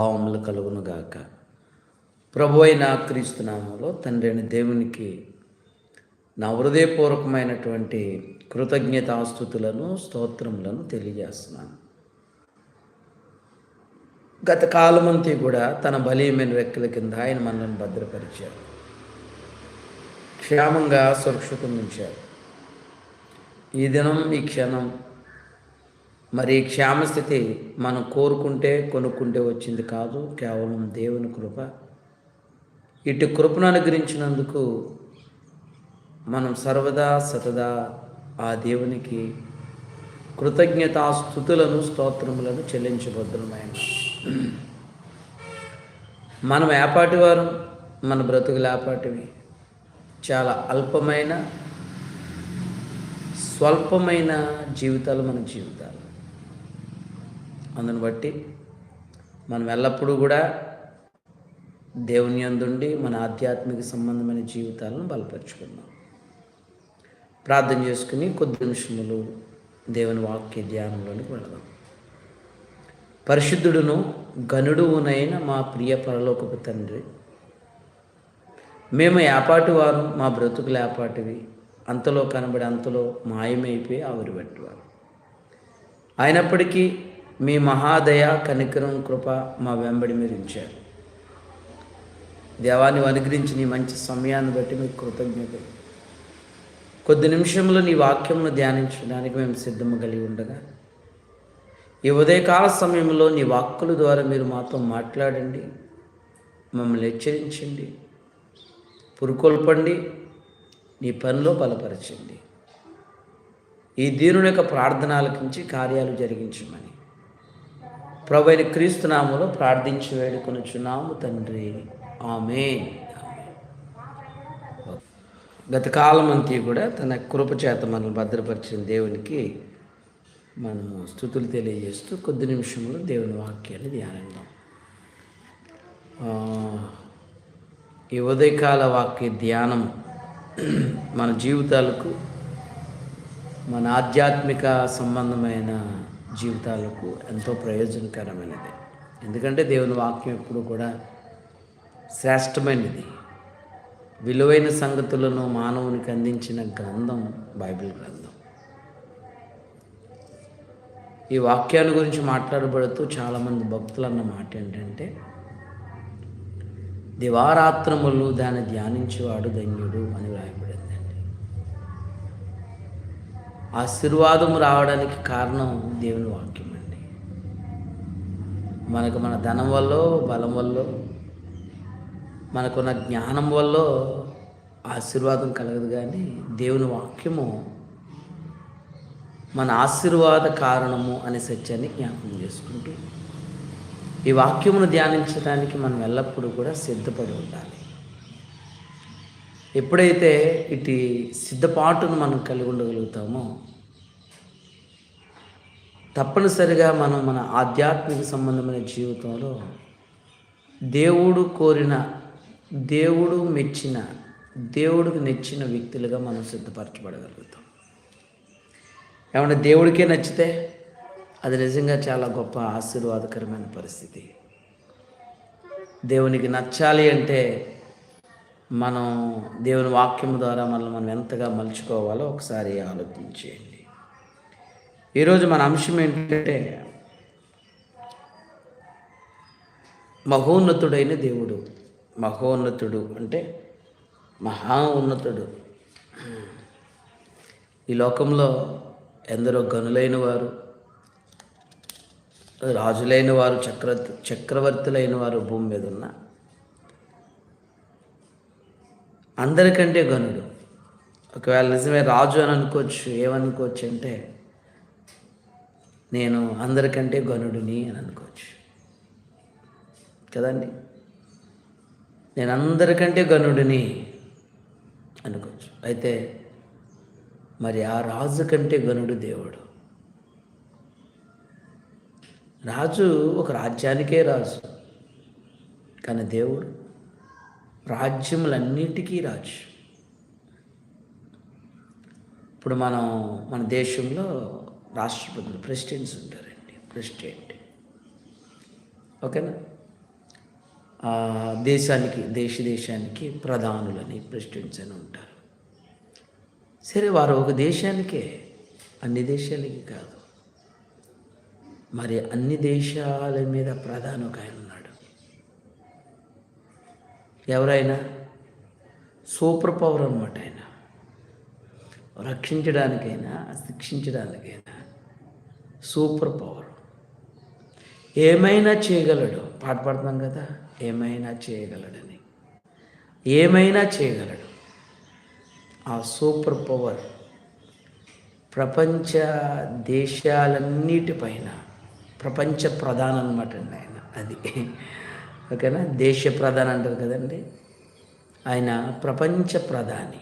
భావములు కలుగును గాక. ప్రభు అయిన క్రీస్తునామంలో తండ్రి అయిన దేవునికి నా హృదయపూర్వకమైనటువంటి కృతజ్ఞతాస్థుతులను స్తోత్రములను తెలియజేస్తున్నాను. గత కాలమంతా కూడా తన బలీయమైన రెక్కల కింద ఆయన మనల్ని భద్రపరిచారు. క్షేమంగా సురక్షితం ఉంచారు. ఈ దినం ఈ క్షణం మరి క్షేమస్థితి మనం కోరుకుంటే కొనుక్కుంటే వచ్చింది కాదు. కేవలం దేవుని కృప. ఇటు కృపను అనుగ్రహించినందుకు మనం సర్వదా సతదా ఆ దేవునికి కృతజ్ఞతాస్థుతులను స్తోత్రములను చెల్లించబద్దులమైన మనం ఏపాటి వారు మన బ్రతుకులు ఏపాటివి. చాలా అల్పమైన స్వల్పమైన జీవితాలు మన జీవితాలు. అందును బట్టి మనం ఎల్లప్పుడూ కూడా దేవుని అందుండి మన ఆధ్యాత్మిక సంబంధమైన జీవితాలను బలపరుచుకుందాం. ప్రార్థన చేసుకుని కొద్ది నిమిషములు దేవుని వాక్య ధ్యానంలోనికి వెళదాం. పరిశుద్ధుడును గనుడునైన మా ప్రియ పరలోకపు తండ్రి మేము ఏపాటి వారు మా బ్రతుకులు ఏపాటివి అంతలో కనబడి అంతలో మాయమైపోయి ఆవిరి పెట్టేవారు. అయినప్పటికీ మీ మహాదయ కనికరం కృప మా వెంబడి మీరు ఇచ్చారు. దేవాన్ని అనుగ్రహించి నీ మంచి సమయాన్ని బట్టి మీకు కృతజ్ఞత. కొద్ది నిమిషంలో నీ వాక్యమును ధ్యానించడానికి మేము సిద్ధము కలిగి ఉండగా ఈ ఉదయకాల సమయంలో నీ వాక్కుల ద్వారా మీరు మాతో మాట్లాడండి మమ్మల్ని హెచ్చరించండి పురుకొల్పండి నీ పనిలో బలపరచండి. ఈ దీనుని యొక్క ప్రార్థనలకించి కార్యాలు జరిగించమని. ప్రభు క్రీస్తు క్రీస్తునామలో ప్రార్థించి వేడుకొనుచున్నాము తండ్రి. ఆమె గత కాలం అంతా కూడా తన కృపచేత మనల్ని భద్రపరిచిన దేవునికి మనము స్థుతులు తెలియజేస్తూ కొద్ది నిమిషంలో దేవుని వాక్యాన్ని ధ్యానిద్దాం. ఈ ఉదయకాల వాక్య ధ్యానం మన జీవితాలకు మన ఆధ్యాత్మిక సంబంధమైన జీవితాలకు ఎంతో ప్రయోజనకరమైనది. ఎందుకంటే దేవుని వాక్యం ఎప్పుడు కూడా శ్రేష్టమైనది. విలువైన సంగతులను మానవునికి అందించిన గ్రంథం బైబిల్ గ్రంథం. ఈ వాక్యాన్ని గురించి మాట్లాడబడుతూ చాలామంది భక్తులు అన్న మాట ఏంటంటే దివారాత్రములు దాన్ని ధ్యానించేవాడు ధన్యుడు అని వ్రాయబడి ఆశీర్వాదం రావడానికి కారణం దేవుని వాక్యం అండి. మనకు మన ధనం వల్ల బలం వల్ల మనకున్న జ్ఞానం వల్ల ఆశీర్వాదం కలగదు కానీ దేవుని వాక్యము మన ఆశీర్వాద కారణము అనే సత్యాన్ని జ్ఞాపకం చేసుకుంటూ ఈ వాక్యమును ధ్యానించడానికి మనం ఎల్లప్పుడూ కూడా సిద్ధపడి ఉండాలి. ఎప్పుడైతే ఇటు సిద్ధపాటును మనం కలిగి ఉండగలుగుతామో తప్పనిసరిగా మనం మన ఆధ్యాత్మిక సంబంధమైన జీవితంలో దేవుడు కోరిన దేవుడు మెచ్చిన దేవుడికి నచ్చిన వ్యక్తులుగా మనం సిద్ధపరచబడగలుగుతాం. ఏమంటే దేవుడికే నచ్చితే అది నిజంగా చాలా గొప్ప ఆశీర్వాదకరమైన పరిస్థితి. దేవునికి నచ్చాలి అంటే మనం దేవుని వాక్యం ద్వారా మనల్ని మనం ఎంతగా మలుచుకోవాలో ఒకసారి ఆలోచించేయండి. ఈరోజు మన అంశం ఏంటంటే మహోన్నతుడైన దేవుడు. మహోన్నతుడు అంటే మహా ఉన్నతుడు. ఈ లోకంలో ఎందరో గనులైన వారు రాజులైన వారు చక్ర చక్రవర్తులైన వారు భూమి మీద ఉన్న అందరికంటే గనుడు ఒకవేళ నిజమే రాజు అని అనుకోవచ్చు ఏమనుకోవచ్చు అంటే నేను అందరికంటే గనుడిని అని అనుకోవచ్చు. కదండి? నేను అందరికంటే గనుడిని అనుకోవచ్చు. అయితే మరి ఆ రాజు కంటే గనుడు దేవుడు. రాజు ఒక రాజ్యానికే రాజు కానీ దేవుడు రాజ్యములన్నిటికీ రాజు. ఇప్పుడు మనం మన దేశంలో రాష్ట్రపతులు ప్రెసిడెంట్స్ ఉంటారండి ప్రెసిడెంట్. ఓకేనా? దేశానికి దేశ దేశానికి ప్రధానులని ప్రెసిడెంట్స్ అని ఉంటారు. సరే వారు ఒక దేశానికే అన్ని దేశాలకి కాదు. మరి అన్ని దేశాల మీద ప్రధాన ఒక ఆయన ఎవరైనా? సూపర్ పవర్ అనమాట ఆయన. రక్షించడానికైనా శిక్షించడానికైనా సూపర్ పవర్. ఏమైనా చేయగలడు. పాట పాడుతున్నాం కదా ఏమైనా చేయగలడని. ఏమైనా చేయగలడు. ఆ సూపర్ పవర్ ప్రపంచ దేశాలన్నిటిపైన ప్రపంచ ప్రధాన అనమాట అండి ఆయన. అది. ఓకేనా? దేశ ప్రధాని అంటారు కదండి. ఆయన ప్రపంచ ప్రధాని.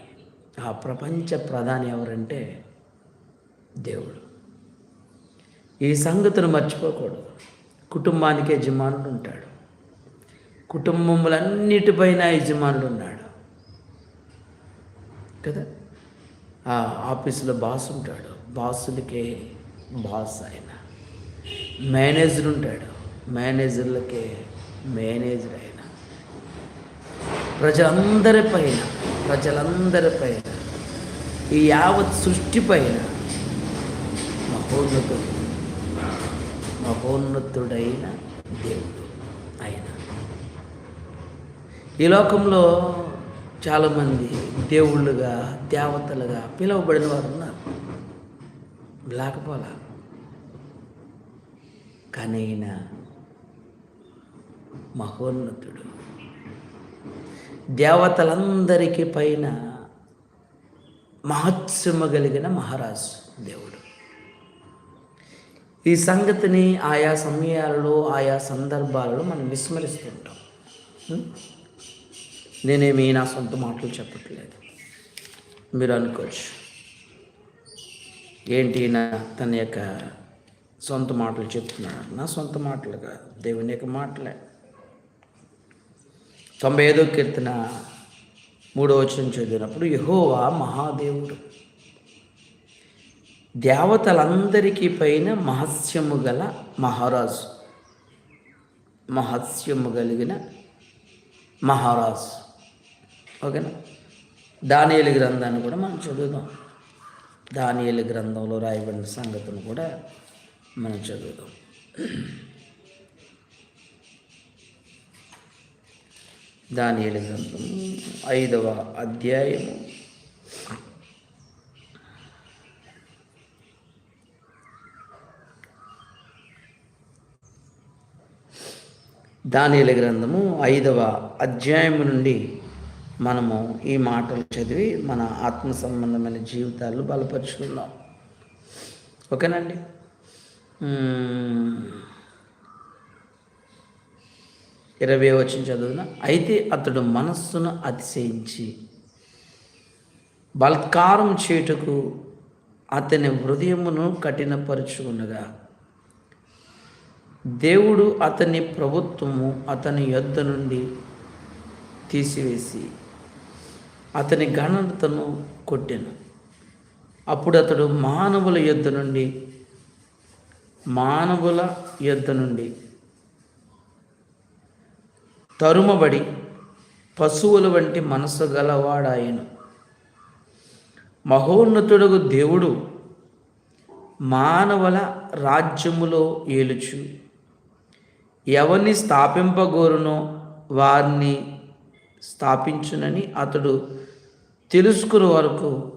ఆ ప్రపంచ ప్రధాని ఎవరంటే దేవుడు. ఈ సంగతిని మర్చిపోకూడదు. కుటుంబానికి యజమానుడు ఉంటాడు. కుటుంబములన్నిటిపైన యజమానుడు ఉన్నాడు. కదా? ఆ ఆఫీసులో బాస్ ఉంటాడు. బాసులకే బాస్ ఆయన. మేనేజర్ ఉంటాడు. మేనేజర్లకే మేనేజర్ అయిన ప్రజలందరిపైన ప్రజలందరిపైన ఈ యావత్ సృష్టి పైన మహోన్నతుడు మహోన్నతుడైన దేవుడు ఆయన. ఈ లోకంలో చాలామంది దేవుళ్ళుగా దేవతలుగా పిలువబడిన వారు ఉన్నారు. లేకపోలా? కానీ ఈయన మహోన్నతుడు. దేవతలందరికీ పైన మహత్సమ కలిగిన మహారాజు దేవుడు. ఈ సంగతిని ఆయా సమయాలలో ఆయా సందర్భాలలో మనం విస్మరిస్తుంటాం. నేనేమి నా సొంత మాటలు చెప్పట్లేదు. మీరు అనుకోవచ్చు. ఏంటి నా తన యొక్క సొంత మాటలు చెప్తున్నాడు? నా సొంత మాటలు కాదు. దేవుని యొక్క మాటలే. తొంభై ఐదో కీర్తన మూడో వచనం చదివినప్పుడు యహోవా మహాదేవుడు దేవతలందరికీ పైన మహస్యము గల మహారాజు మహస్యము కలిగిన మహారాజు. ఓకేనా? దానియలు గ్రంథాన్ని కూడా మనం చదువుదాం. దానియలు గ్రంథంలో రాయబడిన సంగతిని కూడా మనం చదువుదాం. దానియలు గ్రంథం ఐదవ అధ్యాయము. దానియల గ్రంథము ఐదవ అధ్యాయము నుండి మనము ఈ మాటలు చదివి మన ఆత్మ సంబంధమైన జీవితాలు బలపరుచుకుందాం. ఓకేనండి ఇరవై వచ్చిన చదువున? అయితే అతడు మనస్సును అతిశయించి బలత్కారం చేయుటకు అతని హృదయమును కఠినపరుచుకునగా దేవుడు అతని ప్రభుత్వము అతని యొద్ద నుండి తీసివేసి అతని ఘనతను కొట్టెను. అప్పుడు అతడు మానవుల యొద్ద నుండి మానవుల యొద్ద నుండి తరుమబడి పశువుల వంటి మనసు గలవాడాయను. మహోన్నతుడుగు దేవుడు మానవుల రాజ్యములో ఏలుచు. ఎవరిని స్థాపింపగోరునో వారిని స్థాపించునని అతడు తెలుసుకుని వరకు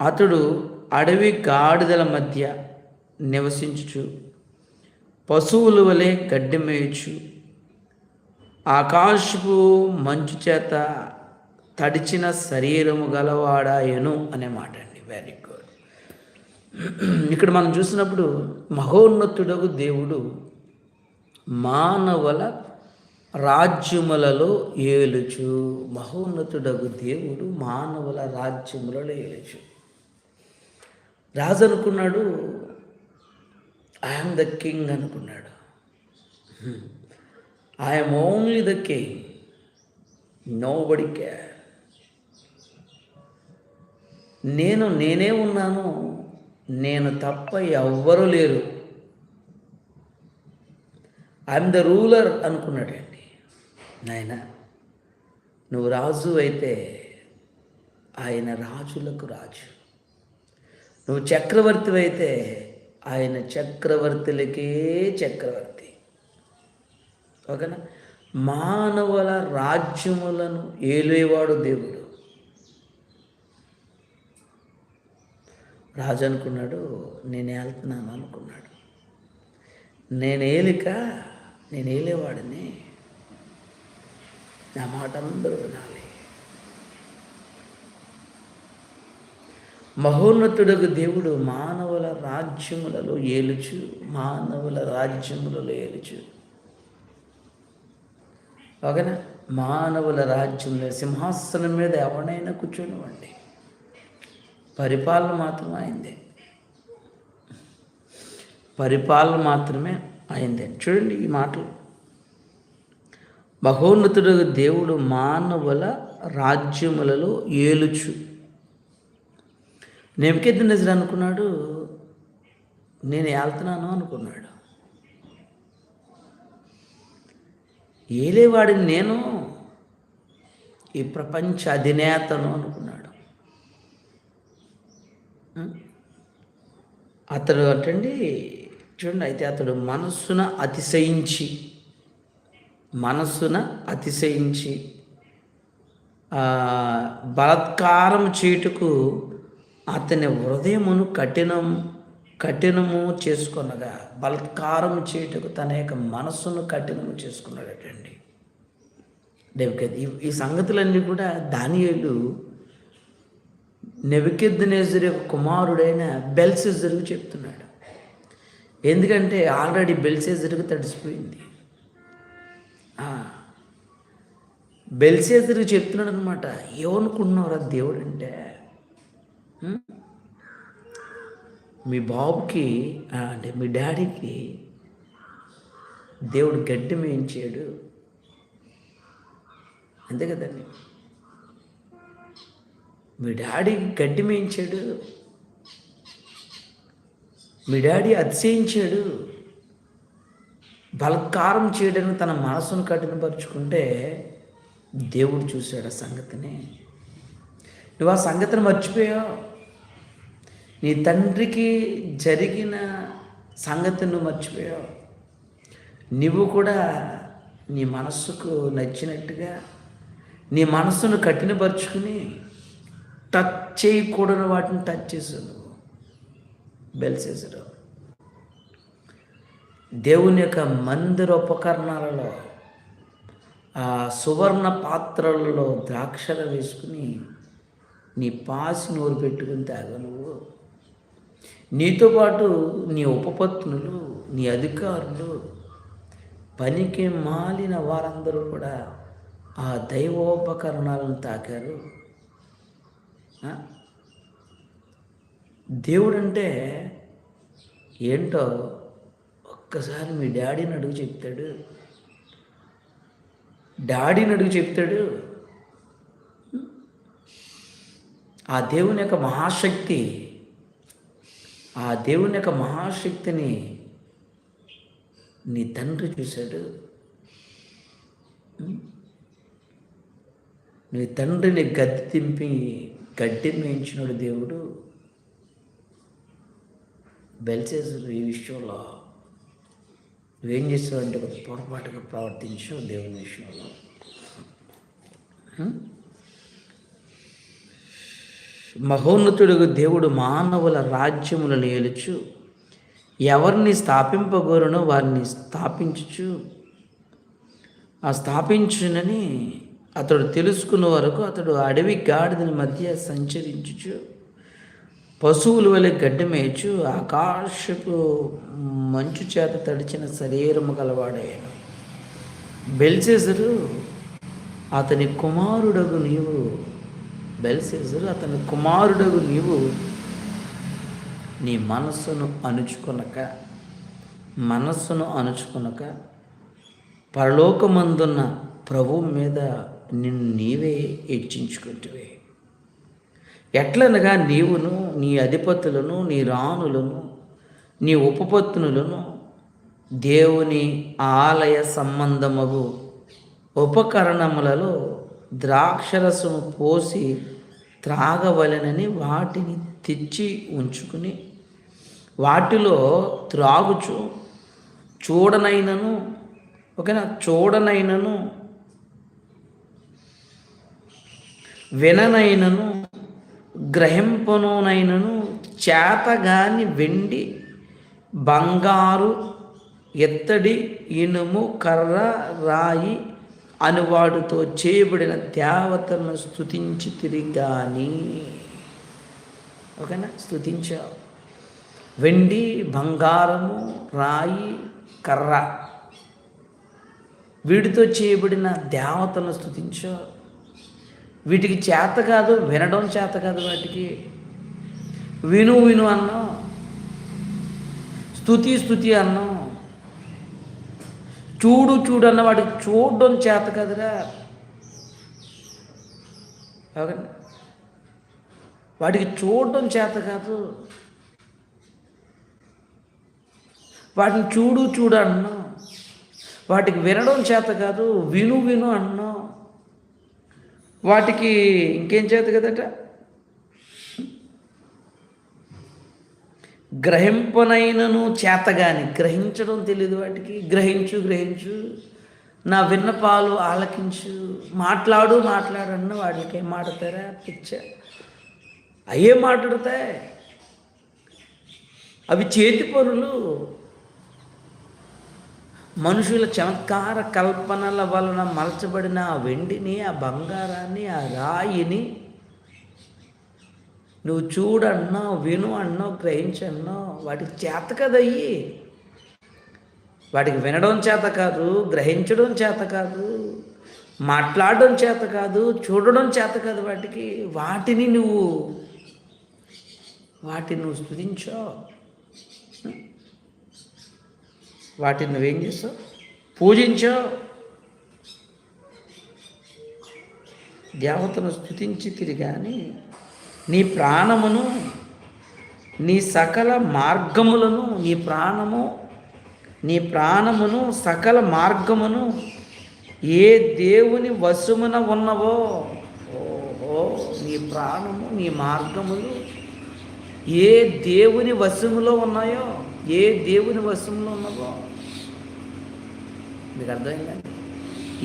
అతడు అడవి గాడిదల మధ్య నివసించుచు. పశువుల వలె గడ్డి మేయచ్చు ఆకాశపు మంచు చేత తడిచిన శరీరము గలవాడాయను అనే మాట అండి. వెరీ గుడ్ ఇక్కడ మనం చూసినప్పుడు మహోన్నతుడగు దేవుడు మానవుల రాజ్యములలో ఏలుచు. మహోన్నతుడగు దేవుడు మానవుల రాజ్యములలో ఏలుచు. రాజు అనుకున్నాడు ఐఎమ్ ద కింగ్ అనుకున్నాడు. I'm only the king nobody care నేను నేనే ఉన్నాను. నేను తప్ప ఎవ్వరూ లేరు. ఐఎమ్ ద రూలర్ అనుకున్నాడండి. నాయన నువ్వు రాజు అయితే ఆయన రాజులకు రాజు. నువ్వు చక్రవర్తి అయితే ఆయన చక్రవర్తులకే చక్రవర్తి. ఓకేనా? మానవుల రాజ్యములను ఏలేవాడు దేవుడు. రాజు అనుకున్నాడు నేను వెళ్తున్నాను అనుకున్నాడు. నేను ఏలిక నేను ఏలేవాడిని. నా మాట అందరూ వినాలి. మహోన్నతుడకు దేవుడు మానవుల రాజ్యములలో ఏలుచు మానవుల రాజ్యములలో ఏలుచు. ఓకేనా? మానవుల రాజ్యంలో సింహాసనం మీద ఎవడైనా కూర్చోనివ్వండి. పరిపాలన మాత్రం అయిందే. పరిపాలన మాత్రమే అయిందే. చూడండి ఈ మాటలు. మహోన్నతుడు దేవుడు మానవుల రాజ్యములలో ఏలుచు. నెమకెద్దు నిజరు అనుకున్నాడు నేను వెళ్తున్నాను అనుకున్నాడు. ఏలేవాడిని నేను? ఈ ప్రపంచ అధినేతను అనుకున్నాడు. అతడు అటండి చూడండి అయితే అతడు మనస్సున అతిశయించి మనస్సున అతిశయించి బలత్కారం చేయుటకు అతని హృదయమును కఠినం కఠినము చేసుకున్నగా బలత్కారం చేయుటకు తన యొక్క మనస్సును కఠినము చేసుకున్నాడటండి. ఈ ఈ సంగతులన్నీ కూడా దానియేలు నెవికెద్దునేజర్ యొక్క కుమారుడైన బెల్సెజర్కు చెప్తున్నాడు. ఎందుకంటే ఆల్రెడీ బెల్సేజర్కి తడిసిపోయింది. బెల్సేజర్కి చెప్తున్నాడు అనమాట ఏమనుకుంటున్నారా దేవుడు అంటే మీ బాబుకి అంటే మీ డాడీకి దేవుడు గడ్డి మేయించాడు. అంతే కదండి. మీ డాడీ గడ్డి మేయించాడు. మీ డాడీ అతిశయించాడు. బలత్కారం చేయడానికి తన మనసును కఠినపరుచుకుంటే దేవుడు చూశాడు ఆ సంగతిని. నువ్వు ఆ సంగతిని మర్చిపోయావు? నీ తండ్రికి జరిగిన సంగతిని నువ్వు మర్చిపోయావు. నువ్వు కూడా నీ మనస్సుకు నచ్చినట్టుగా నీ మనస్సును కఠినపరుచుకుని టచ్ చేయకూడని వాటిని టచ్ చేసావు నువ్వు. బెల్సేసరు దేవుని యొక్క మందిర ఉపకరణాలలో ఆ సువర్ణ పాత్రలలో ద్రాక్షలు వేసుకుని నీ పాసి నూరు పెట్టుకుని తాగ నువ్వు. నీతో పాటు నీ ఉపపత్నులు నీ అధికారులు పనికి మాలిన వారందరూ కూడా ఆ దైవోపకరణాలను తాకారు. దేవుడంటే ఏంటో ఒక్కసారి మీ డాడీని అడుగు చెప్తాడు. డాడీని అడుగు చెప్తాడు. ఆ దేవుని యొక్క మహాశక్తి ఆ దేవుని యొక్క మహాశక్తిని నీ తండ్రి చూశాడు. నీ తండ్రిని గద్దె తింపి గడ్డి మేయించినాడు దేవుడు. బెల్చేసారు ఈ విషయంలో నువ్వేం చేస్తావంటే ఒక పొరపాటుగా ప్రవర్తించావు దేవుని విషయంలో. మహోన్నతుడు దేవుడు మానవుల రాజ్యములను ఏలుచు ఎవరిని స్థాపింపగోరనో వారిని స్థాపించుచు ఆ స్థాపించునని అతడు తెలుసుకున్న వరకు అతడు అడవి గాడిదని మధ్య సంచరించుచు పశువుల వలె గడ్డమేయచ్చు ఆకాశపు మంచు చేత తడిచిన శరీరము గలవాడయ్యాడు బెల్చేసరు అతని కుమారుడగు నీవు బెల్సేజరు అతని కుమారుడు నీవు నీ మనస్సును అణుచుకొనక మనస్సును అణుచుకొనక పరలోకమందున్న ప్రభు మీద నిన్ను నీవే హెచ్చించుకుంటువే. ఎట్లనగా నీవును నీ అధిపతులను నీ రాణులను నీ ఉపపత్నులను దేవుని ఆలయ సంబంధమగు ఉపకరణములలో ద్రాక్షరసము పోసి త్రాగవలెనని వాటిని తెచ్చి ఉంచుకుని వాటిలో త్రాగుచు చూడనైనను ఓకేనా? చూడనైనను విననైనను గ్రహింపనునైనను చేతగాని వెండి బంగారు ఎత్తడి ఇనుము కర్ర రాయి అనువాడుతో చేయబడిన దేవతలను స్థుతించి తిరిగాని. ఓకేనా? స్థుతించావు వెండి బంగారము రాయి కర్ర. వీటితో చేయబడిన దేవతలను స్థుతించావు వీటికి చేత కాదు వినడం చేత కాదు వాటికి. విను విను అన్నాం స్థుతి స్థుతి అన్నాం చూడు చూడు అన్న వాడికి చూడడం చేత కదరా. అవునండి. వాడికి చూడడం చేత కాదు. వాటిని చూడు చూడు అన్నాం. వాటికి వినడం చేత కాదు విను విను అన్నాం. వాటికి ఇంకేం చేత కదట? గ్రహింపనైనను చేతగాని గ్రహించడం తెలియదు వాటికి. గ్రహించు గ్రహించు నా విన్నపాలు ఆలకించు మాట్లాడు మాట్లాడన్న వాడికి ఏం మాట్లాడతారా? పిచ్చ. అయ్యే మాట్లాడతాయి? అవి చేతి పనులు. మనుషుల చమత్కార కల్పనల వలన మలచబడిన ఆ వెండిని ఆ బంగారాన్ని ఆ రాయిని నువ్వు చూడన్నావు విను అన్నావు గ్రహించన్నావు వాటికి చేత కదయ్యి. వాటికి వినడం చేత కాదు గ్రహించడం చేత కాదు మాట్లాడడం చేత కాదు చూడడం చేత కాదు వాటికి. వాటిని నువ్వు వాటిని నువ్వు స్థుతించో. వాటిని నువ్వేం చేస్తావు? పూజించావు దేవతను స్థుతించి తిరిగాని నీ ప్రాణమును నీ సకల మార్గములను నీ ప్రాణము నీ ప్రాణమును సకల మార్గమును ఏ దేవుని వశమున ఉన్నవో ఓహో నీ ప్రాణము నీ మార్గములు ఏ దేవుని వశములో ఉన్నాయో ఏ దేవుని వశంలో ఉన్నవో. మీకు అర్థమైందండి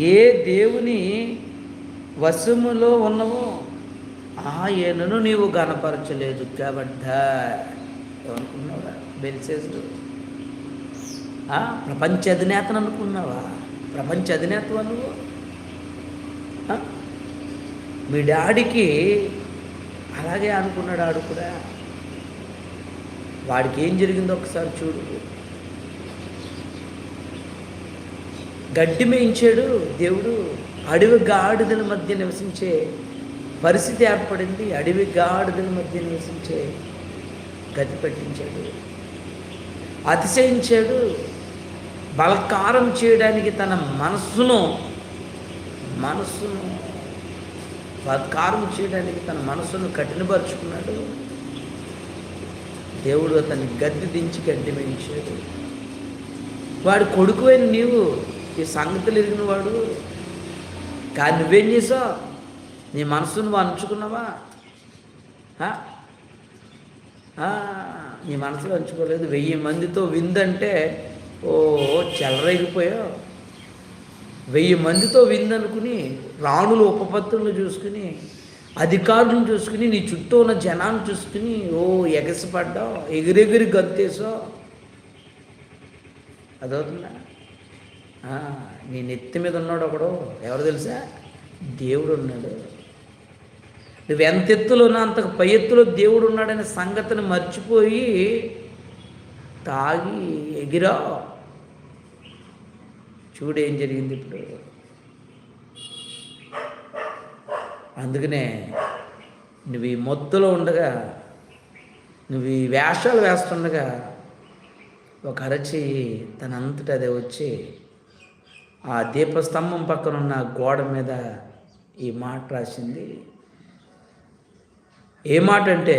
ఏ దేవుని వశములో ఉన్నవో ఆయనను నీవు గనపరచలేదు కాబట్టి ఏమనుకున్నావా బెల్సేసు ప్రపంచ అధినేతను అనుకున్నావా? ప్రపంచ అధినేత నువ్వు? ఆ? మీ డాడీకి అలాగే అనుకున్నాడు ఆడు కూడా. వాడికి ఏం జరిగిందో ఒకసారి చూడు. గడ్డి మేయించాడు దేవుడు. అడవి గాడిదల మధ్య నివసించే పరిస్థితి ఏర్పడింది. అడవి గాడిదల మధ్య నివసించే గతి పట్టించాడు. అతిశయించాడు. బలకారం చేయడానికి తన మనస్సును మనస్సును బలకారం చేయడానికి తన మనస్సును కఠినపరుచుకున్నాడు. దేవుడు అతన్ని గద్దె దించి గడ్డి వేయించాడు వాడు కొడుకువైన నీవు ఈ సంగతులు ఎరిగినవాడు. కానీ నువ్వేం చేసావు? నీ మనసును నువ్వు అంచుకున్నావా? నీ మనసులో అంచుకోలేదు. వెయ్యి మందితో విందంటే ఓ చెలరేగిపోయావు వెయ్యి మందితో విందనుకుని రాణులు ఉపపత్తులను చూసుకుని అధికారులను చూసుకుని నీ చుట్టూ ఉన్న జనాన్ని చూసుకుని ఓ ఎగసిపడ్డావు ఎగిరెగిరి గంతేసో అదవుతుందా? నీ నెత్తి మీద ఉన్నాడు ఒకడు ఎవరు తెలుసా? దేవుడు ఉన్నాడు. నువ్వు ఎంత ఎత్తులో ఉన్నా అంతకు పై ఎత్తులో దేవుడు ఉన్నాడనే సంగతిని మర్చిపోయి తాగి ఎగిరా. చూడేం జరిగింది ఇప్పుడు? అందుకనే నువ్వు ఈ మొత్తులో ఉండగా నువ్వు ఈ వేషాలు వేస్తుండగా ఒక అరచి తనంతట అదే వచ్చి ఆ దీపస్తంభం పక్కన ఉన్న గోడ మీద ఈ మాట రాసింది. ఏ మాట అంటే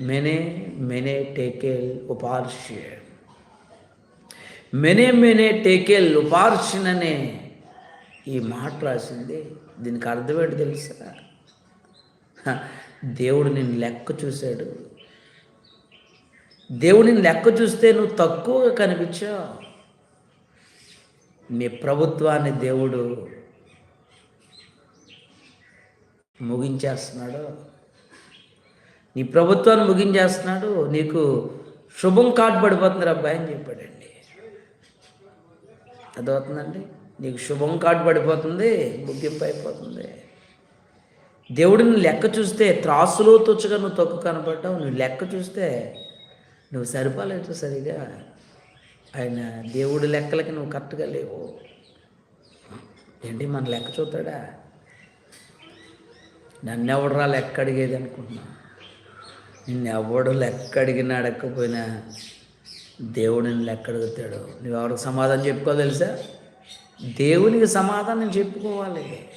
మెనే మెనే టేకేల్ ఉపార్ష్య. మెనే మెనే టేకేల్ ఉపార్షన్ అనే ఈ మాట రాసింది. దీనికి అర్థం ఏంటి తెలుసా? దేవుడు నిన్ను లెక్క చూశాడు. దేవుడు నిన్ను లెక్క చూస్తే నువ్వు తక్కువగా కనిపించావు. నీ ప్రభుత్వాన్ని దేవుడు ముగించేస్తున్నాడు. నీ ప్రభుత్వాన్ని ముగించేస్తున్నాడు నీకు శుభం కార్డు పడిపోతుంది అబ్బాయి అని చెప్పాడండి. అదవుతుందండి నీకు శుభం కార్డు పడిపోతుంది ముగింపు అయిపోతుంది దేవుడిని లెక్క చూస్తే త్రాసులో తుచ్చగా నువ్వు తక్కువ కనపడ్డావు నువ్వు లెక్క చూస్తే నువ్వు సరిపోలేదు సరిగా. ఆయన దేవుడి లెక్కలకి నువ్వు కరెక్ట్గా లేవు. ఏంటి మన లెక్క చూస్తాడా? నన్నెవడరా లెక్క అడిగేది అనుకుంటున్నా నిన్నెవడు లెక్క అడిగినా అడగకపోయినా దేవుడిని లెక్క అడుగుతాడు నువ్వు ఎవరికి సమాధానం చెప్పుకో తెలుసా? దేవునికి సమాధానం చెప్పుకోవాలి.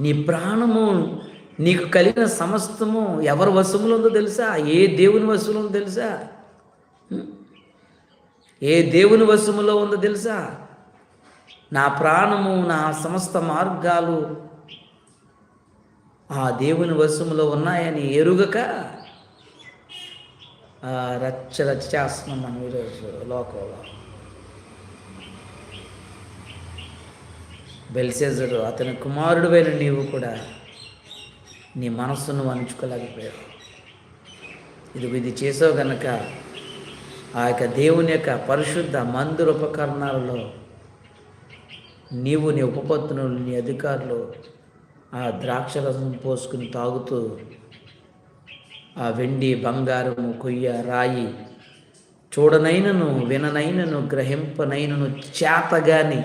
నీ ప్రాణము నీకు కలిగిన సమస్తము ఎవరి వశములో ఉందో తెలుసా? ఏ దేవుని వశంలో ఉందో తెలుసా? ఏ దేవుని వశములో ఉందో తెలుసా? నా ప్రాణము నా సమస్త మార్గాలు ఆ దేవుని వశములో ఉన్నాయని ఎరుగక రచ్చ రచ్చ చేస్తున్నాం మనం ఈరోజు లోకంలో. బెల్సేజరు అతని కుమారుడువైన నీవు కూడా నీ మనస్సును వంచుకోలేకపోయావు. ఇది ఇది చేసావు గనక ఆ యొక్క దేవుని యొక్క పరిశుద్ధ మందిర ఉపకరణాలలో నీవు నీ ఉపపత్తులు నీ అధికారులు ఆ ద్రాక్ష రసం పోసుకుని తాగుతూ ఆ వెండి బంగారము కొయ్య రాయి చూడనైనను విననైనను గ్రహింపనైనను చేతగాని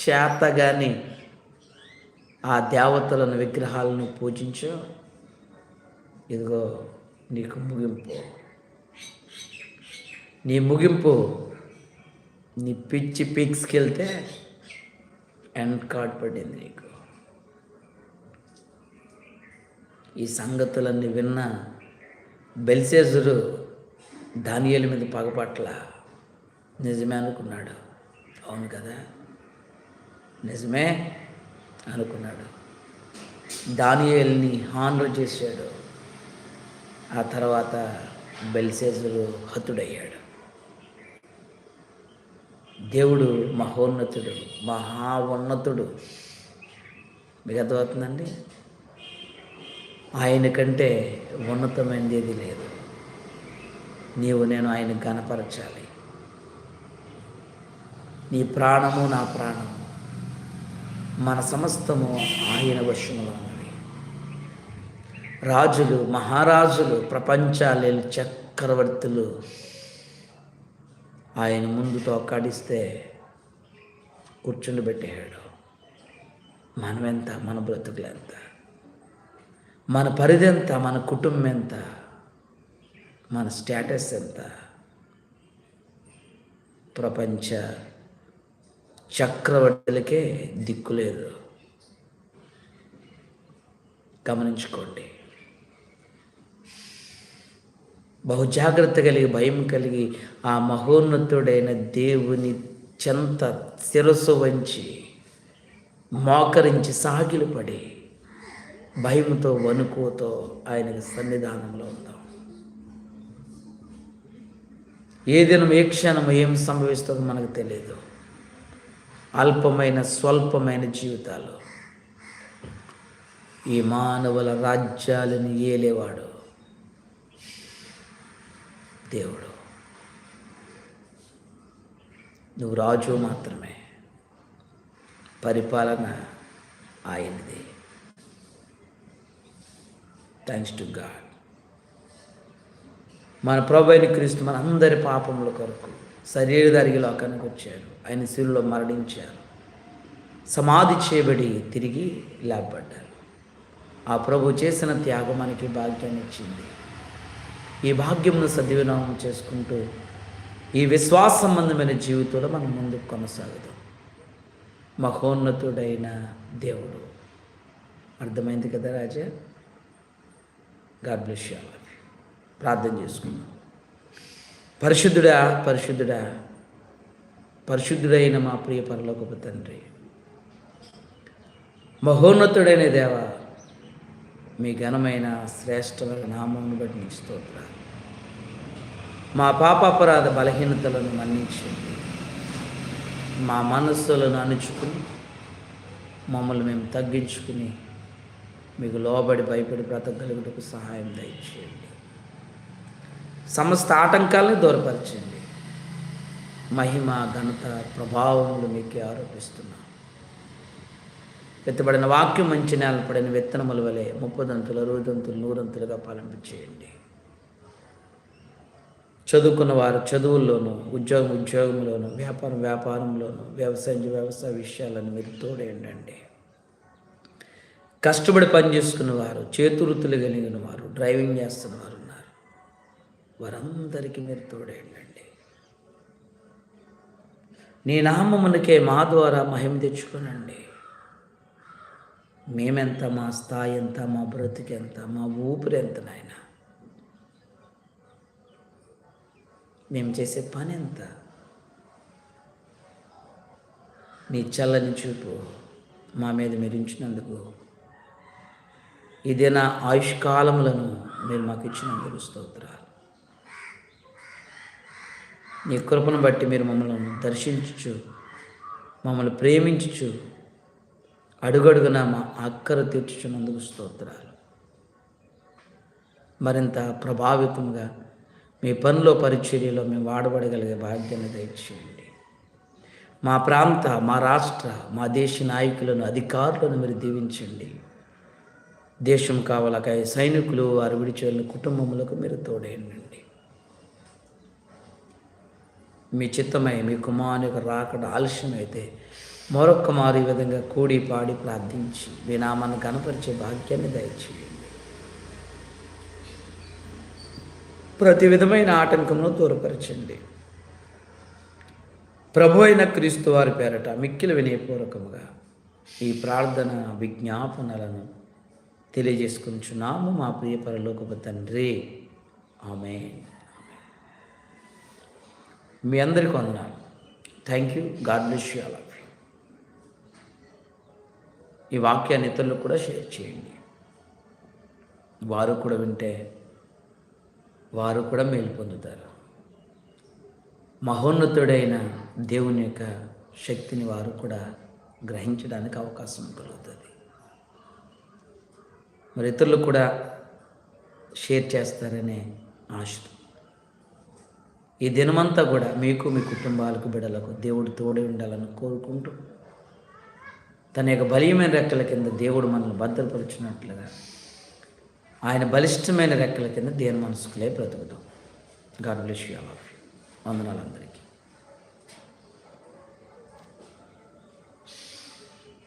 చేతగాని ఆ దేవతలను విగ్రహాలను పూజించు. ఇదిగో నీకు ముగింపు. నీ ముగింపు నీ పిచ్చి పీక్స్కి వెళ్తే ఎండ్ కార్డ్ పడింది నీకు. ఈ సంగతులన్నీ విన్న బెల్సేజుడు దానియేలు మీద పగపట్ల నిజమే అనుకున్నాడు. అవును కదా? నిజమే అనుకున్నాడు. దానియల్ని హానర్ చేశాడు. ఆ తర్వాత బెల్సేజరు హతుడయ్యాడు. దేవుడు మహోన్నతుడు మహా ఉన్నతుడు. మీకు అర్థమవుతుందండి? ఆయన కంటే ఉన్నతమైనది ఏది లేదు. నీవు నేను ఆయన గనపరచాలి నీ ప్రాణము నా ప్రాణము. మన సమస్తము ఆయన వశములో ఉన్నవి రాజులు మహారాజులు ప్రపంచాలు చక్రవర్తులు ఆయన ముందుతో కడిస్తే కూర్చుని పెట్టేశాడు మనమెంత మన బ్రతుకులు ఎంత మన పరిధి ఎంత? మన కుటుంబం ఎంత? మన స్టేటస్ ఎంత? ప్రపంచ చక్రవర్తులకే దిక్కు లేదు. గమనించుకోండి. బహుజాగ్రత్త కలిగి భయం కలిగి ఆ మహోన్నతుడైన దేవుని చెంత శిరస్సు వంచి మోకరించి సాగిలపడి భయంతో వణుకుతో ఆయనకి సన్నిధానంలో ఉందాం ఏ దినం ఏ క్షణం ఏం సంభవిస్తుందో మనకు తెలియదు అల్పమైన స్వల్పమైన జీవితాలు. ఈ మానవుల రాజ్యాలను ఏలేవాడు దేవుడు. నువ్వు రాజు మాత్రమే. పరిపాలన ఆయనది. థ్యాంక్స్ టు గాడ్ మన ప్రభు అయిన క్రీస్తు మన అందరి పాపముల కొరకు శరీరధారికి లోకానికి వచ్చారు. ఆయన శిరులో మరణించారు. సమాధి చేయబడి తిరిగి లేపబడ్డారు. ఆ ప్రభు చేసిన త్యాగం మనకి భాగ్యాన్ని ఇచ్చింది. ఈ భాగ్యమును సద్వినియోగం చేసుకుంటూ ఈ విశ్వాస సంబంధమైన జీవితంలో మనం ముందుకు కొనసాగుదాం. మహోన్నతుడైన దేవుడు. అర్థమైంది కదా రాజా? గాడ్ బ్లెస్ యూ ప్రార్థన చేసుకుందాం. పరిశుద్ధుడా పరిశుద్ధుడా పరిశుద్ధుడైన మా ప్రియ పరలోకపు తండ్రి మహోన్నతుడైన దేవ మీ ఘనమైన శ్రేష్టమైన నామమును బట్టి నీకు స్తోత్రాలు. మా పాపాపరాధ బలహీనతలను మన్నించండి. మా మనస్సులను అణుచుకుని మమ్మల్ని మేము తగ్గించుకుని మీకు లోబడి భయపడి బ్రతకగలుగుటకు సహాయం దయచేయండి. సమస్త ఆటంకాలను దూరపరచండి. మహిమ ఘనత ప్రభావములు మీకే ఆరోపిస్తున్నాం. పెత్తబడిన వాక్యం మంచి నేల పడిన విత్తనముల వలె ముప్పదంతులు అరవదంతులు నూరంతులుగా పాలింపు చేయండి. చదువుకున్న వారు చదువుల్లోనూ ఉద్యోగం ఉద్యోగంలోనూ వ్యాపారం వ్యాపారంలోనూ వ్యవసాయం వ్యవసాయ విషయాలను మీరు తోడేయండి కష్టపడి పనిచేసుకున్నవారు వారు కలిగిన వారు డ్రైవింగ్ చేస్తున్న వారు ఉన్నారు. వారందరికీ మీరు తోడేయండి నీ నామమునకే మా ద్వారా మహిమ తెచ్చుకునండి. మేమెంత మా స్థాయి ఎంత మా బ్రతికి ఎంత మా ఊపిరి ఎంత నాయన? మేము చేసే పని ఎంత? నీ చల్లని చూపు మా మీద మెరించినందుకు ఉంచినందుకు ఇదే నా ఆయుష్కాలములను మీరు మాకు ఇచ్చినందుకు స్తోత్రాలు. నీ కృపను బట్టి మీరు మమ్మల్ని దర్శించుచు మమ్మల్ని ప్రేమించుచు అడుగడుగున మా అక్కర తీర్చుచున్నందుకు స్తోత్రాలు. మరింత ప్రభావితంగా మీ పనిలో పరిచర్యలో మేము వాడబడగలిగే భాగ్యాన్ని దయచేయండి. మా ప్రాంత మా రాష్ట్ర మా దేశ నాయకులను అధికారులను మీరు దీవించండి. దేశం కావాలకాయ సైనికులు వారు విడిచేళ్ళ కుటుంబములకు మీరు తోడేయండి మీ చిత్తమై మీ కుమారునికి రాకడ ఆలస్యమైతే మరొక్క మారు ఈ విధంగా కూడి పాడి ప్రార్థించి మీ నామాన్ని కనపరిచే భాగ్యాన్ని దయచేయండి. ప్రతి విధమైన ఆటంకమును దూరపరచండి. ప్రభు అయిన క్రీస్తు వారి పేరట మిక్కిలి వినయపూర్వకముగా ఈ ప్రార్థన విజ్ఞాపనలను తెలియజేసుకుంటున్నాము మా ప్రియ పరలోకపు తండ్రి. ఆమె మీ అందరికీ వందనాలు. Thank you God bless you all of you ఈ వాక్యాన్ని ఇతరులకు కూడా షేర్ చేయండి. వారు కూడా వింటే వారు కూడా మేలు పొందుతారు. మహోన్నతుడైన దేవుని యొక్క శక్తిని వారు కూడా గ్రహించడానికి అవకాశం కలుగుతుంది. మరి ఇతరులు కూడా షేర్ చేస్తారనే ఆశతో ఈ దినమంతా కూడా మీకు మీ కుటుంబాలకు బిడలకు దేవుడు తోడే ఉండాలని కోరుకుంటూ తన యొక్క బలీయమైన రెక్కల కింద దేవుడు మనల్ని భద్రపరిచినట్లుగా ఆయన బలిష్టమైన రెక్కల కింద దేని మనసుకులే బ్రతుకుతాం. గాడ్ బ్లెస్ యూ ఆల్ వందనాలు అందరికీ.